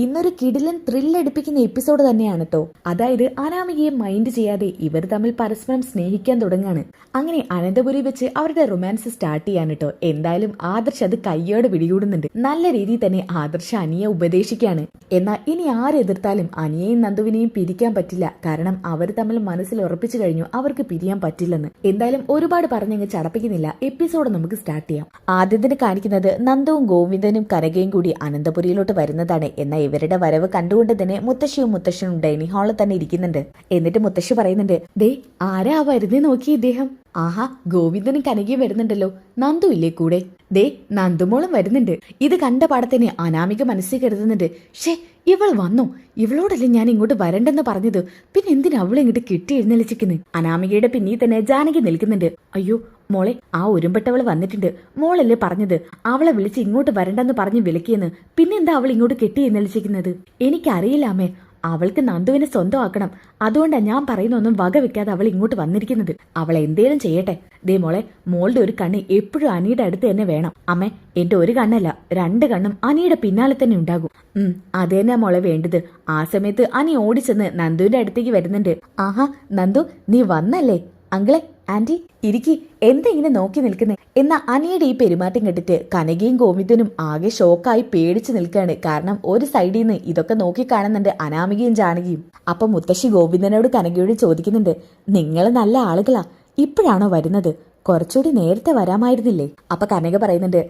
ഇന്നൊരു കിടിലൻ ത്രില്ലടിപ്പിക്കുന്ന എപ്പിസോഡ് തന്നെയാണ് കേട്ടോ അതായത് അനാമികയെ മൈൻഡ് ചെയ്യാതെ ഇവർ തമ്മിൽ പരസ്പരം സ്നേഹിക്കാൻ തുടങ്ങാണ്. അങ്ങനെ അനന്തപുരി വെച്ച് അവരുടെ റൊമാൻസ് സ്റ്റാർട്ട് ചെയ്യാൻ കേട്ടോ എന്തായാലും ആദർശ് അത് കയ്യോടെ പിടികൂടുന്നുണ്ട്. നല്ല രീതിയിൽ തന്നെ ആദർശ് അനിയെ ഉപദേശിക്കാണ് എന്നാൽ ഇനി ആരെതിർത്താലും അനിയെയും നന്ദുവിനെയും പിരിക്കാൻ പറ്റില്ല. കാരണം അവർ തമ്മിൽ മനസ്സിൽ ഉറപ്പിച്ചു കഴിഞ്ഞു അവർക്ക് പിരിയാൻ പറ്റില്ലെന്ന്. എന്തായാലും ഒരുപാട് പറഞ്ഞങ്ങ് ചടപ്പിക്കുന്നില്ല. എപ്പിസോഡ് നമുക്ക് സ്റ്റാർട്ട് ചെയ്യാം. ആദ്യത്തിന് കാണിക്കുന്നത് നന്ദവും ഗോവിന്ദനും കനകയും കൂടി അനന്തപുരിയിലോട്ട് വരുന്നതാണ് എന്നാൽ ഇവരുടെ വരവ് കണ്ടുകൊണ്ട് തന്നെ മുത്തശ്ശിയും മുത്തശ്ശനും ഡൈനിങ് ഹാളിൽ തന്നെ ഇരിക്കുന്നുണ്ട്. എന്നിട്ട് മുത്തശ്ശി പറയുന്നുണ്ട് ദേ ആരാ വരുന്നേ നോക്കി ഇദ്ദേഹം? ആഹാ ഗോവിന്ദനും കനകയും വരുന്നുണ്ടല്ലോ. നന്ദു ഇല്ലേ കൂടെ? ദേ നന്ദുമോളും വരുന്നുണ്ട്. ഇത് കണ്ട പാടത്തിന് അനാമിക മനസ്സിൽ കരുതുന്നുണ്ട്. ഷേ ഇവൾ വന്നു. ഇവളോടല്ലേ ഞാൻ ഇങ്ങോട്ട് വരണ്ടെന്ന് പറഞ്ഞത്? പിന്നെ എന്തിനാ അവൾ ഇങ്ങോട്ട് കിട്ടി എഴുന്നള്ളിച്ചിരിക്കുന്നത് അനാമികയുടെ പിന്നിൽ തന്നെ ജാനകി നിൽക്കുന്നുണ്ട്. അയ്യോ മോളെ ആ ഉരുമ്പെട്ടവൾ വന്നിട്ടുണ്ട്. മോളല്ലേ പറഞ്ഞത്? അവളെ വിളിച്ച് ഇങ്ങോട്ട് വരണ്ടെന്ന് പറഞ്ഞ് വിളിക്കിയെന്ന് പിന്നെന്താ അവൾ ഇങ്ങോട്ട് കെട്ടി എഴുന്നള്ളിച്ചിരിക്കുന്നത് എനിക്കറിയില്ലാമേ അവൾക്ക് നന്ദുവിനെ സ്വന്തമാക്കണം. അതുകൊണ്ടാ ഞാൻ പറയുന്നൊന്നും വക വെക്കാതെ അവൾ ഇങ്ങോട്ട് വന്നിരിക്കുന്നത്. അവൾ എന്തേലും ചെയ്യട്ടെ. ദേ മോളെ മോളുടെ ഒരു കണ്ണ് എപ്പോഴും അനിയുടെ അടുത്ത് തന്നെ വേണം. അമ്മേ എന്റെ ഒരു കണ്ണല്ല രണ്ട് കണ്ണും അനിയുടെ പിന്നാലെ തന്നെ ഉണ്ടാകും. ഉം അത് മോളെ വേണ്ടത്. ആ സമയത്ത് അനി ഓടിച്ചെന്ന് നന്ദുവിന്റെ അടുത്തേക്ക് വരുന്നുണ്ട്. ആഹാ നന്ദു നീ വന്നല്ലേ? അങ്കിളെ ആന്റി ഇരിക്കി എന്താ ഇങ്ങനെ നോക്കി നിൽക്കുന്നേ? എന്ന അനിയുടെ ഈ പെരുമാറ്റം കണ്ടിട്ട് കനകയും ഗോവിന്ദനും ആകെ ഷോക്കായി പേടിച്ചു നിൽക്കുകയാണ് കാരണം ഒരു സൈഡിൽ നിന്ന് ഇതൊക്കെ നോക്കി കാണുന്നുണ്ട് അനാമികയും ജാനകിയും. അപ്പൊ മുത്തശ്ശി ഗോവിന്ദനോട് കനകയോട് ചോദിക്കുന്നുണ്ട് നിങ്ങൾ നല്ല ആളുകളാ ഇപ്പോഴാണോ വരുന്നത്? കുറച്ചുകൂടി നേരത്തെ വരാമായിരുന്നില്ലേ? അപ്പൊ കനക പറയുന്നുണ്ട്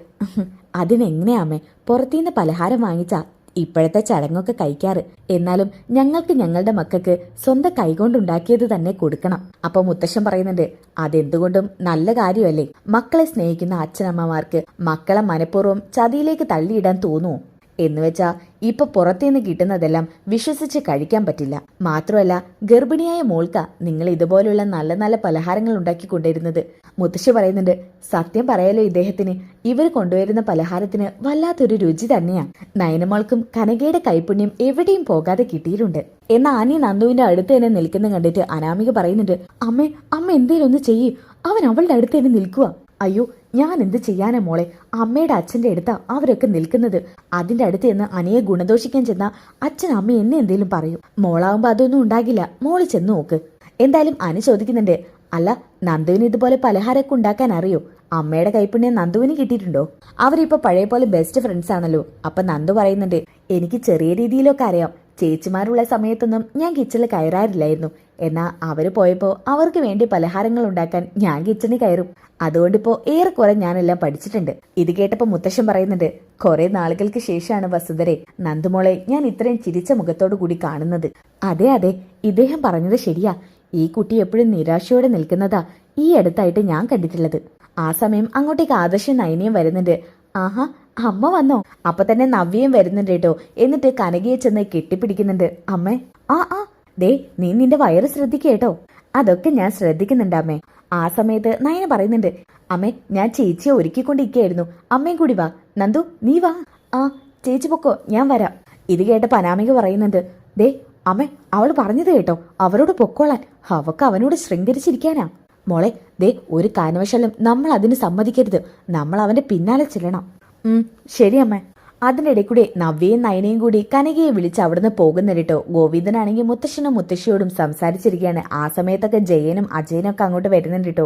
അതിനെങ്ങനെയാമേ പുറത്തുനിന്ന് പലഹാരം വാങ്ങിച്ചാ ഇപ്പോഴത്തെ ചടങ്ങൊക്കെ കഴിക്കാറ്. എന്നാലും ഞങ്ങൾക്ക് ഞങ്ങളുടെ മക്കൾക്ക് സ്വന്തം കൈകൊണ്ടുണ്ടാക്കിയത് തന്നെ കൊടുക്കണം. അപ്പൊ മുത്തശ്ശൻ പറയുന്നുണ്ട് അതെന്തുകൊണ്ടും നല്ല കാര്യമല്ലേ? മക്കളെ സ്നേഹിക്കുന്ന അച്ഛനമ്മമാർക്ക് മക്കളെ മനഃപൂർവം ചതിയിലേക്ക് തള്ളിയിടാൻ തോന്നുമോ എന്നുവെച്ചാ ഇപ്പൊ പുറത്തുനിന്ന് കിട്ടുന്നതെല്ലാം വിശ്വസിച്ച് കഴിക്കാൻ പറ്റില്ല. മാത്രമല്ല ഗർഭിണിയായ മോൾക്ക നിങ്ങൾ ഇതുപോലുള്ള നല്ല നല്ല പലഹാരങ്ങൾ ഉണ്ടാക്കി കൊണ്ടിരുന്നത് മുത്തശ്ശി പറയുന്നുണ്ട് സത്യം പറയാലോ ഇദ്ദേഹത്തിന്? ഇവർ കൊണ്ടുവരുന്ന പലഹാരത്തിന് വല്ലാത്തൊരു രുചി തന്നെയാണ് നയനമോൾക്കും കനകയുടെ കൈപുണ്യം എവിടെയും പോകാതെ കിട്ടിയിട്ടുണ്ട്. എന്നാൽ ആനി നന്ദുവിന്റെ അടുത്ത് തന്നെ നിൽക്കുന്ന കണ്ടിട്ട് അനാമിക പറയുന്നുണ്ട് അമ്മേ അമ്മ എന്തേലും ഒന്ന് ചെയ്യേ. അവൻ അവളുടെ അടുത്ത് തന്നെ നിൽക്കുക അയ്യോ ഞാൻ എന്ത് ചെയ്യാനാ മോളെ? അമ്മയുടെ അച്ഛന്റെ അടുത്താ അവരൊക്കെ നിൽക്കുന്നത്. അതിന്റെ അടുത്ത് ചെന്ന് അനയെ ഗുണദോഷിക്കാൻ ചെന്ന അച്ഛൻ അമ്മ എന്നെ എന്തേലും പറയും. മോളാവുമ്പോ അതൊന്നും ഉണ്ടാകില്ല. മോൾ ചെന്ന് നോക്ക്. എന്തായാലും അനു ചോദിക്കുന്നുണ്ട്. അല്ല നന്ദുവിന് ഇതുപോലെ പലഹാരമൊക്കെ ഉണ്ടാക്കാൻ അറിയോ? അമ്മയുടെ കൈപ്പുണ്യം നന്ദുവിന് കിട്ടിയിട്ടുണ്ടോ? അവരിപ്പോ പഴയ പോലെ ബെസ്റ്റ് ഫ്രണ്ട്സ് ആണല്ലോ. അപ്പൊ നന്ദു പറയുന്നുണ്ട് എനിക്ക് ചെറിയ രീതിയിലൊക്കെ അറിയാം. ചേച്ചിമാരുള്ള സമയത്തൊന്നും ഞാൻ കിച്ചണിൽ കയറാറില്ലായിരുന്നു. എന്നാ അവർ പോയപ്പോൾ അവർക്ക് വേണ്ടി പലഹാരങ്ങൾ ഉണ്ടാക്കാൻ ഞാൻ കിച്ചണിൽ കയറും. അതുകൊണ്ടിപ്പോ ഏറെക്കുറെ ഞാനെല്ലാം പഠിച്ചിട്ടുണ്ട്. ഇത് കേട്ടപ്പോൾ മുത്തശ്ശൻ പറയുന്നുണ്ട് കുറെ നാളുകൾക്ക് ശേഷമാണ് വസുധരെ നന്ദുമോളെ ഞാൻ ഇത്രയും ചിരിച്ച മുഖത്തോടു കൂടി കാണുന്നത്. അതെ അതെ ഇദ്ദേഹം പറഞ്ഞത് ശരിയാ. ഈ കുട്ടി എപ്പോഴും നിരാശയോടെ നിൽക്കുന്നതാ ഈ അടുത്തായിട്ട് ഞാൻ കണ്ടിട്ടുള്ളത്. ആ സമയം അങ്ങോട്ടേക്ക് ആദർശം നയനയും വരുന്നുണ്ട്. ആഹാ അമ്മ വന്നോ? അപ്പൊ തന്നെ നവ്യയും വരുന്നുണ്ട് കേട്ടോ. എന്നിട്ട് കനകയെ ചെന്ന് കെട്ടിപ്പിടിക്കുന്നുണ്ട്. അമ്മേ ആ ആ. ദേ നീ നിന്റെ വയറ് ശ്രദ്ധിക്കേട്ടോ അതൊക്കെ ഞാൻ ശ്രദ്ധിക്കുന്നുണ്ട് അമ്മേ. ആ സമയത്ത് നയന പറയുന്നുണ്ട് അമ്മേ ഞാൻ ചേച്ചിയെ ഒരുക്കിക്കൊണ്ടിരിക്കുകയായിരുന്നു. അമ്മയും കൂടി വാ. നന്ദു നീ വാ. ആ ചേച്ചി പൊക്കോ ഞാൻ വരാം. ഇത് കേട്ട പനാമിക പറയുന്നുണ്ട് ദേ അമ്മേ അവൾ പറഞ്ഞത് കേട്ടോ. അവരോട് പൊക്കോളാൻ. അവക്ക് അവനോട് ശൃംഗരിച്ചിരിക്കാനാ. മോളെ ദേ ഒരു കാരണവശാലും നമ്മൾ അതിന് സമ്മതിക്കരുത്. നമ്മൾ അവന്റെ പിന്നാലെ ചെല്ലണം. ശരി ശരിയമ്മ അതിനിടെ കൂടി നവ്യയും നയനയും കൂടി കനകയെ വിളിച്ച് അവിടുന്ന് പോകുന്നിട്ടോ ഗോവിന്ദനാണെങ്കിൽ മുത്തശ്ശനും മുത്തശ്ശിയോടും സംസാരിച്ചിരിക്കുകയാണ്. ആ സമയത്തൊക്കെ ജയനും അജയനും ഒക്കെ അങ്ങോട്ട് വരുന്നുണ്ട്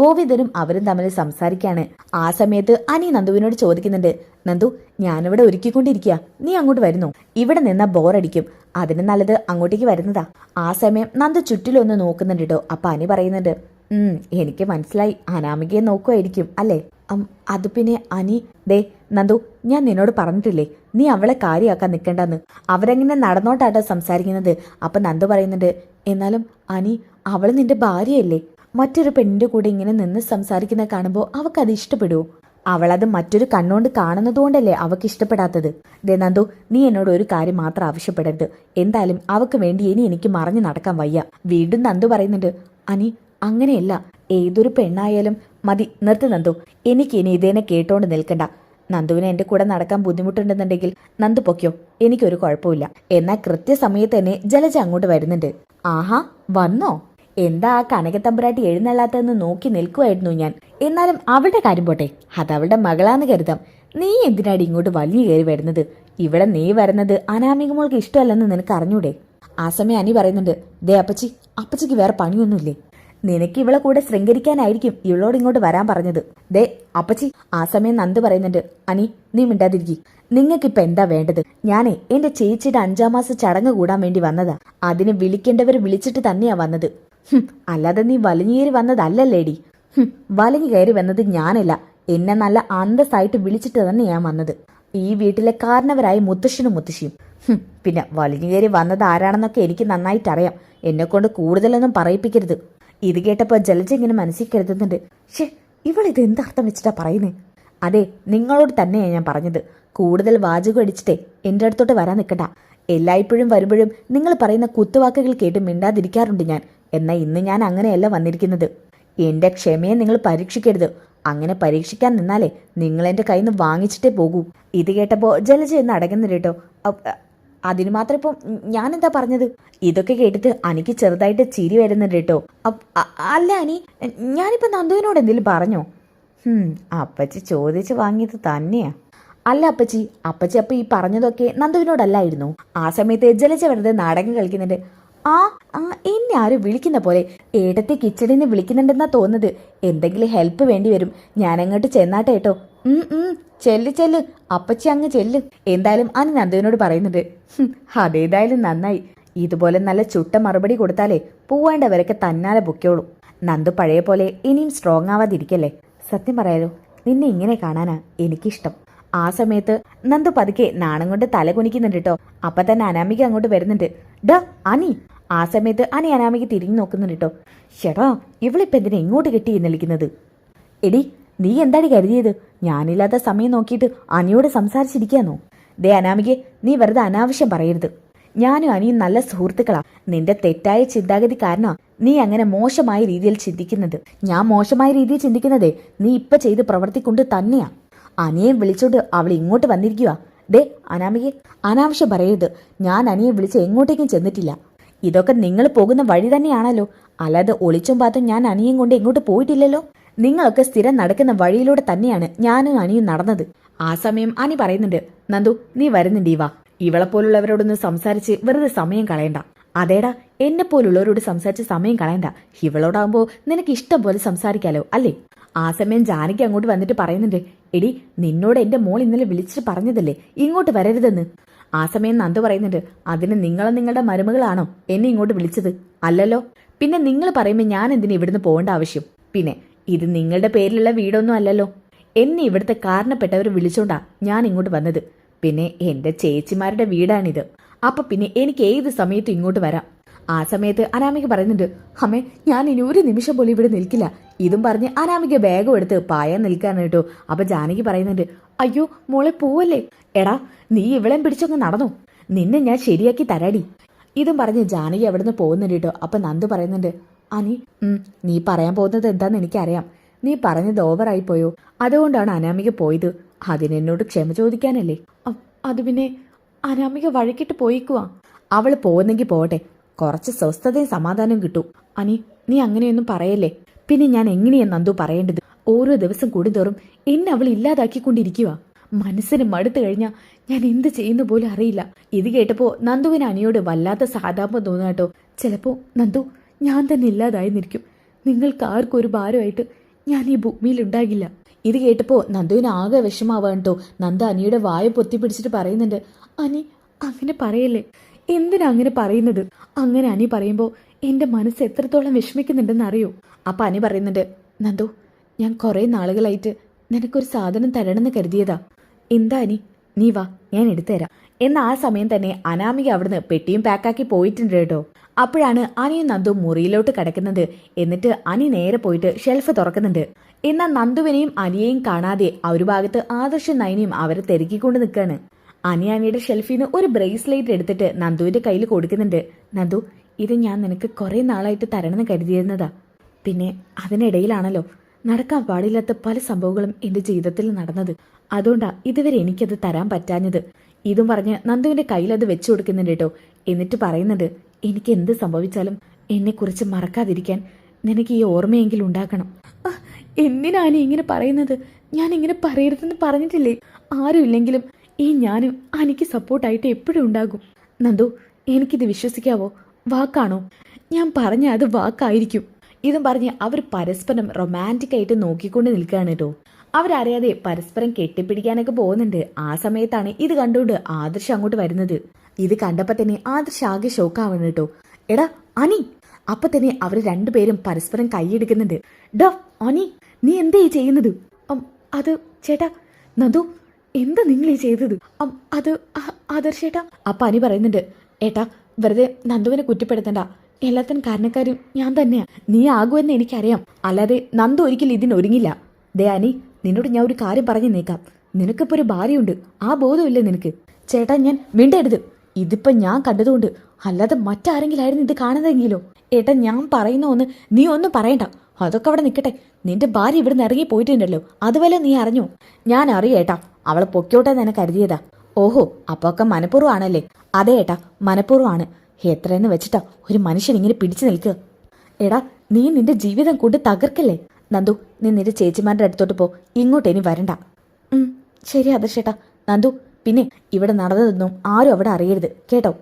ഗോവിന്ദനും അവരും തമ്മിൽ സംസാരിക്കുകയാണ്. ആ സമയത്ത് അനി നന്ദുവിനോട് ചോദിക്കുന്നുണ്ട്. നന്ദു ഞാനിവിടെ ഒരുക്കിക്കൊണ്ടിരിക്കുക. നീ അങ്ങോട്ട് വരുന്നു? ഇവിടെ നിന്നാ ബോറടിക്കും. അതിന് നല്ലത് അങ്ങോട്ടേക്ക് വരുന്നതാ. ആ സമയം നന്ദു ചുറ്റിലൊന്ന് നോക്കുന്നുണ്ട് അപ്പൊ അനി പറയുന്നുണ്ട്. എനിക്ക് മനസ്സിലായി. അനാമികയെ നോക്കുമായിരിക്കും അല്ലേ? അത് പിന്നെ അനി. ദേ നന്ദു ഞാൻ നിന്നോട് പറഞ്ഞിട്ടില്ലേ നീ അവളെ കാര്യമാക്കാൻ നിൽക്കണ്ടെന്ന്. അവരെങ്ങനെ നടന്നോട്ടാട്ടോ സംസാരിക്കുന്നത്? അപ്പൊ നന്ദു പറയുന്നുണ്ട് എന്നാലും അനി അവൾ നിന്റെ ഭാര്യയല്ലേ? മറ്റൊരു പെണ്ണിന്റെ കൂടെ ഇങ്ങനെ നിന്ന് സംസാരിക്കുന്ന കാണുമ്പോൾ അവക്കത് ഇഷ്ടപ്പെടുവോ? അവളത് മറ്റൊരു കണ്ണുകൊണ്ട് കാണുന്നതുകൊണ്ടല്ലേ അവക്ക് ഇഷ്ടപ്പെടാത്തത്? ദേ നന്ദു നീ എന്നോട് ഒരു കാര്യം മാത്രം ആവശ്യപ്പെടരുത്. എന്തായാലും അവക്ക് വേണ്ടി ഇനി എനിക്ക് മറഞ്ഞു നടക്കാൻ വയ്യ. വീണ്ടും നന്ദു പറയുന്നുണ്ട് അനി അങ്ങനെയല്ല ഏതൊരു പെണ്ണായാലും മതി. നിർത്തി നന്ദു. എനിക്ക് ഇനി ഇതേനെ കേട്ടോണ്ട് നിൽക്കണ്ട. നന്ദുവിന് എന്റെ കൂടെ നടക്കാൻ ബുദ്ധിമുട്ടുണ്ടെന്നുണ്ടെങ്കിൽ നന്ദു പൊക്കോ എനിക്കൊരു കുഴപ്പമില്ല. എന്നാൽ കൃത്യസമയത്ത് തന്നെ ജലജ അങ്ങോട്ട് വരുന്നുണ്ട്. ആഹാ വന്നോ? എന്താ ആ കനകത്തമ്പുരാട്ടി എഴുന്നള്ളാത്തതെന്ന് നോക്കി നിൽക്കുമായിരുന്നു ഞാൻ. എന്നാലും അവളുടെ കാര്യം പോട്ടെ. അതവളുടെ മകളാന്ന് കരുതാം. നീ എന്തിനാടി ഇങ്ങോട്ട് വലിയ കയറി വരുന്നത്? ഇവിടെ നീ വരുന്നത് അനാമികമോൾക്ക് ഇഷ്ടമല്ലെന്ന് നിനക്ക് അറിഞ്ഞൂടെ? ആ സമയം അനി പറയുന്നുണ്ട് ദേ അപ്പച്ചി അപ്പച്ചിക്ക് വേറെ പണിയൊന്നുമില്ലേ? നിനക്ക് ഇവളെ കൂടെ ശൃംഗരിക്കാനായിരിക്കും ഇവളോട് ഇങ്ങോട്ട് വരാൻ പറഞ്ഞത്. ദേ അപ്പച്ചി ആ സമയം നന്ദ് പറയുന്നുണ്ട് അനി നീ മിണ്ടാതിരിക്കി. നിങ്ങൾക്കിപ്പോ എന്താ വേണ്ടത്? ഞാനേ എന്റെ ചേച്ചിയുടെ അഞ്ചാം മാസ ചടങ്ങ് കൂടാൻ വേണ്ടി വന്നതാ. അതിന് വിളിക്കേണ്ടവർ വിളിച്ചിട്ട് തന്നെയാ വന്നത്. അല്ലാതെ നീ വലിഞ്ഞേരി വന്നതല്ലേടി വലിഞ്ഞു കയറി വന്നത് ഞാനല്ല. എന്നെ നല്ല അന്തസ്സായിട്ട് വിളിച്ചിട്ട് തന്നെ ഞാൻ വന്നത്. ഈ വീട്ടിലെ കാരണവരായ മുത്തശ്ശനും മുത്തശ്ശിയും. പിന്നെ വലിഞ്ഞു കയറി വന്നത് ആരാണെന്നൊക്കെ എനിക്ക് നന്നായിട്ടറിയാം. എന്നെ കൊണ്ട് കൂടുതലൊന്നും പറയിപ്പിക്കരുത്. ഇത് കേട്ടപ്പോൾ ജലജ ഇങ്ങനെ മനസ്സിൽ കരുതുന്നുണ്ട്. ഷേ ഇവൾ ഇത് എന്തർത്ഥം വെച്ചിട്ടാ പറയുന്നേ? അതെ നിങ്ങളോട് തന്നെയാണ് ഞാൻ പറഞ്ഞത്. കൂടുതൽ വാചകം അടിച്ചിട്ടേ എന്റെ അടുത്തോട്ട് വരാൻ നിൽക്കണ്ട എല്ലായ്പ്പോഴും വരുമ്പോഴും നിങ്ങൾ പറയുന്ന കുത്തുവാക്കുകൾ കേട്ട് മിണ്ടാതിരിക്കാറുണ്ട് ഞാൻ. എന്നാൽ ഇന്ന് ഞാൻ അങ്ങനെയല്ല വന്നിരിക്കുന്നത്. എന്റെ ക്ഷമയെ നിങ്ങൾ പരീക്ഷിക്കരുത്. അങ്ങനെ പരീക്ഷിക്കാൻ നിന്നാലേ നിങ്ങൾ എന്റെ കയ്യിൽ നിന്ന് വാങ്ങിച്ചിട്ടേ പോകൂ. ഇത് കേട്ടപ്പോൾ ജലജ എന്ന് അടങ്ങുന്നില്ല കേട്ടോ. അതിന് മാത്രം ഇപ്പം എന്താ പറഞ്ഞത്? ഇതൊക്കെ കേട്ടിട്ട് അനിക്ക് ചെറുതായിട്ട് ചിരി വരുന്നുണ്ട് കേട്ടോ. അല്ല അനി ഞാനിപ്പോ നന്ദുവിനോട് എന്തെങ്കിലും പറഞ്ഞോ? അപ്പച്ചി ചോദിച്ച് വാങ്ങിയത് തന്നെയാ. അല്ല അപ്പച്ചി അപ്പച്ചി അപ്പൊ ഈ പറഞ്ഞതൊക്കെ നന്ദുവിനോടല്ലായിരുന്നു. ആ സമയത്ത് ജലജ വെറുതെ നാടകം കളിക്കുന്നുണ്ട്. ആ ആ, എന്നെ ആരും വിളിക്കുന്ന പോലെ ഏടത്തെ കിച്ചണിന്ന് വിളിക്കുന്നുണ്ടെന്നാ തോന്നുന്നത്. എന്തെങ്കിലും ഹെൽപ്പ് വേണ്ടി വരും. ഞാൻ അങ്ങോട്ട് ചെന്നാട്ടെ കേട്ടോ. ചെല്ല് ചെല്ല്. അപ്പച്ചി അങ്ങ് ചെല്ല്. എന്തായാലും അന്ന് നന്ദുവിനോട് പറയുന്നുണ്ട് അതേതായാലും നന്നായി. ഇതുപോലെ നല്ല ചുട്ട മറുപടി കൊടുത്താലേ പോവേണ്ടവരൊക്കെ തന്നാലെ പൊക്കോളൂ നന്ദു പഴയ പോലെ ഇനിയും സ്ട്രോങ് ആവാതിരിക്കല്ലേ? സത്യം പറയാലോ നിന്നെ ഇങ്ങനെ കാണാനാ എനിക്കിഷ്ടം. ആ സമയത്ത് നന്ദു പതുക്കെ നാണം കൊണ്ട് തല കുനിക്കുന്നുണ്ട് കേട്ടോ. അപ്പൊ തന്നെ അനാമിക അങ്ങോട്ട് വരുന്നുണ്ട്. ഡ അനി. ആ സമയത്ത് അനി അനാമിക തിരിഞ്ഞു നോക്കുന്നുണ്ട് കേട്ടോ. ഷെടാ ഇവളിപ്പോ എന്തിനാ ഇങ്ങോട്ട് കെട്ടി എന്നെളിക്കുന്നത് എടി നീ എന്താടി കരുതിയത്? ഞാനില്ലാത്ത സമയം നോക്കിയിട്ട് അനിയോട് സംസാരിച്ചിരിക്കാന്നോ? ദേ അനാമികെ നീ വെറുതെ അനാവശ്യം പറയരുത്. ഞാനും അനിയും നല്ല സുഹൃത്തുക്കളാ. നിന്റെ തെറ്റായ ചിന്താഗതി കാരണ നീ അങ്ങനെ മോശമായ രീതിയിൽ ചിന്തിക്കുന്നത്. ഞാൻ മോശമായ രീതിയിൽ ചിന്തിക്കുന്നതേ നീ ഇപ്പൊ ചെയ്ത് പ്രവർത്തിക്കൊണ്ട് തന്നെയാ. അനിയെ വിളിച്ചോണ്ട് അവൾ ഇങ്ങോട്ട് വന്നിരിക്കുക ദേ അനാമികെ അനാവശ്യം പറയരുത്. ഞാൻ അനിയെ വിളിച്ച് എങ്ങോട്ടേക്കും ചെന്നിട്ടില്ല. ഇതൊക്കെ നിങ്ങൾ പോകുന്ന വഴി തന്നെയാണല്ലോ. അല്ലാതെ ഒളിച്ചും പാത്തും ഞാൻ അനിയും കൊണ്ട് എങ്ങോട്ട് പോയിട്ടില്ലല്ലോ. നിങ്ങളൊക്കെ സ്ഥിരം നടക്കുന്ന വഴിയിലൂടെ തന്നെയാണ് ഞാനും അനിയും നടന്നത്. ആ സമയം അനി പറയുന്നുണ്ട് നന്ദു നീ വരുന്നുണ്ട് ഇവ ഇവളെ പോലുള്ളവരോടൊന്ന് സംസാരിച്ച് വെറുതെ സമയം കളയണ്ട. അതേടാ എന്നെ പോലുള്ളവരോട് സംസാരിച്ച് സമയം കളയണ്ട. ഇവളോടാകുമ്പോ നിനക്ക് ഇഷ്ടം പോലെ സംസാരിക്കാലോ അല്ലേ? ആ സമയം ജാനകി അങ്ങോട്ട് വന്നിട്ട് പറയുന്നുണ്ട് എടി നിന്നോട് എന്റെ മോൾ ഇന്നലെ വിളിച്ചിട്ട് പറഞ്ഞതല്ലേ ഇങ്ങോട്ട് വരരുതെന്ന്? ആ സമയം നന്ദു പറയുന്നുണ്ട് അതിന് നിങ്ങളും നിങ്ങളുടെ മരുമകളാണോ? എന്നെ ഇങ്ങോട്ട് വിളിച്ചത്. അല്ലല്ലോ. പിന്നെ നിങ്ങൾ പറയുമ്പോൾ ഞാൻ എന്തിനു ഇവിടുന്ന് പോകേണ്ട ആവശ്യം? പിന്നെ ഇത് നിങ്ങളുടെ പേരിലുള്ള വീടൊന്നും അല്ലല്ലോ. എന്നെ ഇവിടുത്തെ കാരണപ്പെട്ടവർ വിളിച്ചോണ്ടാ ഞാൻ ഇങ്ങോട്ട് വന്നത്. പിന്നെ എന്റെ ചേച്ചിമാരുടെ വീടാണിത്. അപ്പൊ പിന്നെ എനിക്ക് ഏത് സമയത്തും ഇങ്ങോട്ട് വരാം. ആ സമയത്ത് അനാമിക പറയുന്നുണ്ട് അമ്മേ ഞാൻ ഇനി ഒരു നിമിഷം പോലും ഇവിടെ നിൽക്കില്ല. ഇതും പറഞ്ഞ് അനാമിക ബാഗും എടുത്ത് പായാൻ നിൽക്കാൻ കേട്ടോ. അപ്പൊ ജാനകി പറയുന്നുണ്ട് അയ്യോ മോളെ പോവല്ലേ? എടാ നീ ഇവളെയും പിടിച്ചൊന്ന് നടന്നു? നിന്നെ ഞാൻ ശരിയാക്കി തരാടി. ഇതും പറഞ്ഞ് ജാനകി അവിടുന്ന് പോകുന്നുണ്ട് കേട്ടോ അപ്പൊ നന്ദു പറയുന്നുണ്ട് അനി നീ പറയാൻ പോകുന്നത് എന്താന്ന് എനിക്കറിയാം. നീ പറഞ്ഞത് ഓവറായി പോയോ? അതുകൊണ്ടാണ് അനാമിക പോയത്. അതിനെന്നോട് ക്ഷമ ചോദിക്കാനല്ലേ? അത് പിന്നെ അനാമിക വഴക്കിട്ട് പോയിക്കുവാ. അവൾ പോകുന്നെങ്കിൽ പോകട്ടെ. കുറച്ച് സ്വസ്ഥതയും സമാധാനവും കിട്ടും. അനി നീ അങ്ങനെയൊന്നും പറയല്ലേ? പിന്നെ ഞാൻ എങ്ങനെയാ നന്ദു പറയേണ്ടത്? ഓരോ ദിവസം കൂടുന്തോറും എന്നെ അവൾ ഇല്ലാതാക്കിക്കൊണ്ടിരിക്കുക മനസ്സിന് മടുത്തു കഴിഞ്ഞാൽ ഞാൻ എന്ത് ചെയ്യുന്ന പോലും അറിയില്ല. ഇത് കേട്ടപ്പോ നന്ദുവിന് അനിയോട് വല്ലാത്ത സാധാപം തോന്നാട്ടോ ചിലപ്പോ നന്ദു ഞാൻ തന്നെ ഇല്ലാതായി നിൽക്കും. നിങ്ങൾക്ക് ആർക്കും ഒരു ഭാരമായിട്ട് ഞാൻ ഈ ഭൂമിയിൽ ഉണ്ടാകില്ല. ഇത് കേട്ടപ്പോ നന്ദുവിന് ആകെ വിഷമാവാണ് കേട്ടോ. നന്ദ അനിയുടെ വായ പൊത്തി പിടിച്ചിട്ട് പറയുന്നുണ്ട് അനി അങ്ങനെ പറയല്ലേ? എന്തിനാ അങ്ങനെ പറയുന്നത്? അങ്ങനെ അനി പറയുമ്പോൾ എന്റെ മനസ്സ് എത്രത്തോളം വിഷമിക്കുന്നുണ്ടെന്ന് അറിയോ? അപ്പൊ അനി പറയുന്നുണ്ട് നന്ദു ഞാൻ കുറെ നാളുകളായിട്ട് നിനക്കൊരു സാധനം തരണമെന്ന് കരുതിയതാ. എന്താ അനി? നീ വാ ഞാൻ എടുത്തുതരാം. എന്ന ആ സമയം തന്നെ അനാമിക അവിടുന്ന് പെട്ടിയും പാക്കാക്കി പോയിട്ടുണ്ട് കേട്ടോ. അപ്പോഴാണ് അനിയും നന്ദു മുറിയിലോട്ട് കിടക്കുന്നത്. എന്നിട്ട് അനി നേരെ പോയിട്ട് ഷെൽഫ് തുറക്കുന്നുണ്ട്. എന്നാൽ നന്ദുവിനെയും അനിയെയും കാണാതെ ആ ഒരു ഭാഗത്ത് ആദർശ നയനിയും അവരെ തിരക്കിക്കൊണ്ട് നിൽക്കാണ് അനി അനിയുടെ ഷെൽഫിൽ നിന്ന് ഒരു ബ്രേസ്ലെറ്റ് എടുത്തിട്ട് നന്ദുവിന്റെ കയ്യിൽ കൊടുക്കുന്നുണ്ട്. നന്ദു ഇത് ഞാൻ നിനക്ക് കുറെ നാളായിട്ട് തരണമെന്ന് കരുതിയിരുന്നതാ. പിന്നെ അതിനിടയിലാണല്ലോ നടക്കാൻ പാടില്ലാത്ത പല സംഭവങ്ങളും എന്റെ ജീവിതത്തിൽ നടന്നത്. അതുകൊണ്ടാ ഇതുവരെ എനിക്കത് തരാൻ പറ്റാഞ്ഞത്. ഇതും പറഞ്ഞ് നന്ദുവിന്റെ കയ്യിൽ അത് വെച്ചു കൊടുക്കുന്നുണ്ട് കേട്ടോ. എന്നിട്ട് പറയുന്നുണ്ട് എനിക്ക് എന്ത് സംഭവിച്ചാലും എന്നെക്കുറിച്ച് മറക്കാതിരിക്കാൻ നിനക്ക് ഈ ഓർമ്മയെങ്കിലും ഉണ്ടാക്കണം. എന്തിനാ നീ ഇങ്ങനെ പറയുന്നത്? ഞാൻ ഇങ്ങനെ പറയരുതെന്ന് പറഞ്ഞിട്ടില്ലേ? ആരും ഇല്ലെങ്കിലും ഈ ഞാനും അനിക്ക് സപ്പോർട്ടായിട്ട് എപ്പോഴും ഉണ്ടാകും. നന്ദു എനിക്കിത് വിശ്വസിക്കാവോ? വാക്കാണോ? ഞാൻ പറഞ്ഞ അത് വാക്കായിരിക്കും. ഇതും പറഞ്ഞ് അവർ പരസ്പരം റൊമാന്റിക് ആയിട്ട് നോക്കിക്കൊണ്ട് നിൽക്കുകയാണ് കേട്ടോ. അവരറിയാതെ പരസ്പരം കെട്ടിപ്പിടിക്കാനൊക്കെ പോകുന്നുണ്ട്. ആ സമയത്താണ് ഇത് കണ്ടുകൊണ്ട് ആദർശ് അങ്ങോട്ട് വരുന്നത്. ഇത് കണ്ടപ്പോൾ തന്നെ ആദർശ് ആകെ ഷോക്കാവണം കേട്ടോ. എടാ അനി അപ്പൊ തന്നെ അവർ രണ്ടുപേരും പരസ്പരം കൈയെടുക്കുന്നുണ്ട് ഡോ അനി നീ എന്തേ ചെയ്യുന്നത്? അത് ചേട്ടാ നന്ദു എന്താ നിങ്ങൾ ഈ ചെയ്തത്? അത് ആദർശ് ആദർശേട്ടാ അപ്പൊ അനി പറയുന്നുണ്ട് ഏട്ടാ വെറുതെ നന്ദുവിനെ കുറ്റപ്പെടുത്തണ്ട. എല്ലാത്തിനും കാരണക്കാരും ഞാൻ തന്നെയാ. നീ ആകുമെന്ന് എനിക്കറിയാം. അല്ലാതെ നന്ദു ഒരിക്കലും ഇതിനൊരുങ്ങില്ല ദയാനി നിന്നോട് ഞാൻ ഒരു കാര്യം പറഞ്ഞു നീക്കാം നിനക്കിപ്പോ ഒരു ഭാര്യയുണ്ട്. ആ ബോധമില്ലേ നിനക്ക്? ചേട്ടാ ഞാൻ മിണ്ടരുത്. ഇതിപ്പോ ഞാൻ കണ്ടതുകൊണ്ട് അല്ലാതെ മറ്റാരെങ്കിലായിരുന്നു ഇത് കാണുന്നതെങ്കിലോ? ഏട്ടാ ഞാൻ പറയുന്ന ഒന്ന് നീ ഒന്നും പറയണ്ട. അതൊക്കെ അവിടെ നിൽക്കട്ടെ നിന്റെ ഭാര്യ ഇവിടുന്ന് ഇറങ്ങി പോയിട്ടുണ്ടല്ലോ. അതുവല്ല നീ അറിഞ്ഞോ. ഞാൻ അറിയേട്ടാ അവളെ പൊക്കോട്ടെ തന്നെ കരുതിയതാ. ഓഹോ അപ്പൊ ഒക്കെ മനഃപൂർവമാണല്ലേ? അതെ ഏട്ടാ മനഃപൂർവമാണ്. എത്രയെന്ന് വെച്ചിട്ടാ ഒരു മനുഷ്യൻ ഇങ്ങനെ പിടിച്ചു നിൽക്കുക. എടാ നീ നിന്റെ ജീവിതം കൊണ്ട് തകർക്കല്ലേ? നന്ദു നീ നിന്റെ ചേച്ചിമാരുടെ അടുത്തോട്ട് പോ. ഇങ്ങോട്ട് ഇനി വരണ്ട. ശരി ആദർശേട്ടാ. നന്ദു പിന്നെ ഇവിടെ നടന്നതൊന്നും ആരും അവിടെ അറിയരുത് കേട്ടോ?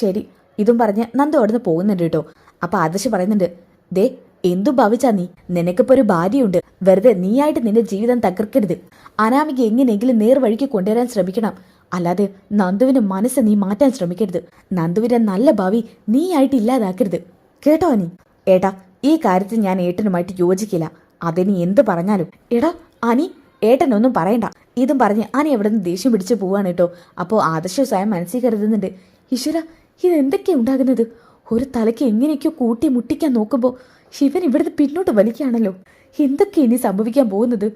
ശരി. ഇതും പറഞ്ഞ് നന്ദു അവിടുന്ന് പോകുന്നുണ്ട് കേട്ടോ. അപ്പൊ ആദർശ് പറയുന്നുണ്ട് ദേ എന്തു ഭാവിച്ചാ നീ? നിനക്കിപ്പോ ഒരു ഭാര്യയുണ്ട്. വെറുതെ നീയായിട്ട് നിന്റെ ജീവിതം തകർക്കരുത്. അനാമിക എങ്ങനെയെങ്കിലും നേർവഴിക്ക് കൊണ്ടുവരാൻ ശ്രമിക്കണം. അല്ലാതെ നന്ദുവിന് മനസ്സ് നീ മാറ്റാൻ ശ്രമിക്കരുത്. നന്ദുവിന്റെ നല്ല ഭാവി നീയായിട്ട് ഇല്ലാതാക്കരുത്. കേട്ടോ നീ ഏട്ടാ ഈ കാര്യത്തിൽ ഞാൻ ഏട്ടനുമായിട്ട് യോജിക്കില്ല. അതിനി എന്ത് പറഞ്ഞാലും. എടാ അനി ഏട്ടനൊന്നും പറയണ്ട. ഇതും പറഞ്ഞ് അനി എവിടെ നിന്ന് ദേഷ്യം പിടിച്ചു പോവാണ് കേട്ടോ. അപ്പോൾ ആദർശ സ്വയം മനസ്സിൽ കരുതുന്നുണ്ട്. ഈശ്വര ഇതെന്തൊക്കെയാ ഉണ്ടാകുന്നത്? ഒരു തലയ്ക്ക് എങ്ങനെയൊക്കെയോ കൂട്ടി മുട്ടിക്കാൻ നോക്കുമ്പോൾ ശിവൻ ഇവിടുന്ന് പിന്നോട്ട് വലിക്കുകയാണല്ലോ. എന്തൊക്കെ ഇനി സംഭവിക്കാൻ പോകുന്നത്?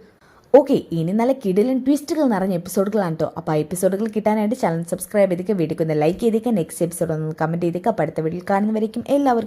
ഓക്കെ ഇനി നല്ല കിടിലൻ ട്വിസ്റ്റുകൾ നിറഞ്ഞ എപ്പിസോഡുകളാണ് കേട്ടോ അപ്പോൾ ആ എപ്പിസോഡുകൾ കിട്ടാനായിട്ട് ചാനൽ സബ്സ്ക്രൈബ് ചെയ്തേക്ക് വീഡിയോക്ക് ഒന്ന് ലൈക്ക് ചെയ്തേക്കാം നെക്സ്റ്റ് എപ്പിസോഡ് ഒന്ന് കമന്റ് ചെയ്തേക്കാം. അപ്പോൾ അടുത്ത വീഡിയോയിൽ കാണുന്നവരേക്കും എല്ലാവർക്കും